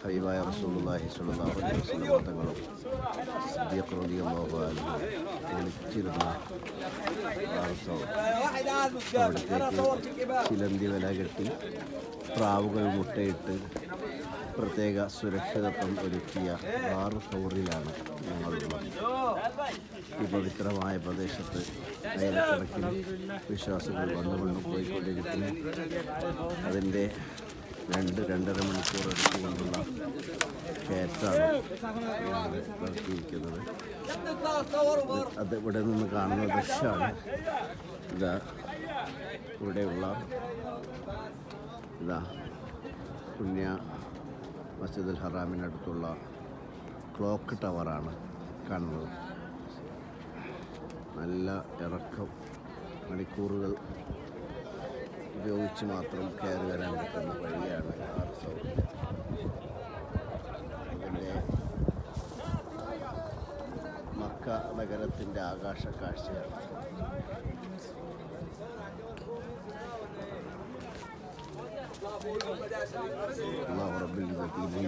ഹബീബായ റസൂലുള്ളാഹി അലൈഹി വസല്ലം ചിലന്തി വില കെട്ടി പ്രാവുകൾ മുട്ടയിട്ട് പ്രത്യേക സുരക്ഷിതത്വം ഒരുക്കിയ ആറ് സൗറിലാണ് ഞങ്ങളുള്ളത് ഈ പവിത്രമായ പ്രദേശത്ത് ആയിരക്കണക്കിന് വിശ്വാസികൾ വന്നു വന്നു പോയിക്കൊണ്ടിരിക്കുന്നു. അതിന്റെ രണ്ട് രണ്ടര മണിക്കൂർ എടുത്തുകൊണ്ടുള്ള കയറ്റാണ് നടത്തിയിരിക്കുന്നത്. അത് ഇവിടെ നിന്ന് കാണുന്ന ദൃശ്യമാണ്. ഇതാ ഇവിടെയുള്ള ഇതാ പുണ്യ മസ്ജിദുൽ ഹറാമിനടുത്തുള്ള ക്ലോക്ക് ടവറാണ് കാണുന്നത്. നല്ല ഇറക്കം മണിക്കൂറുകൾ ഉപയോഗിച്ച് മാത്രം കയറി വരാൻ പറ്റുന്ന വഴിയാണ് സൗത്ത് അതിന്റെ മക്ക നഗരത്തിന്റെ ആകാശ കാഴ്ചയാണ്. അള്ളാഹു റബ്ബിൽ ഇസ്സത്തിൽ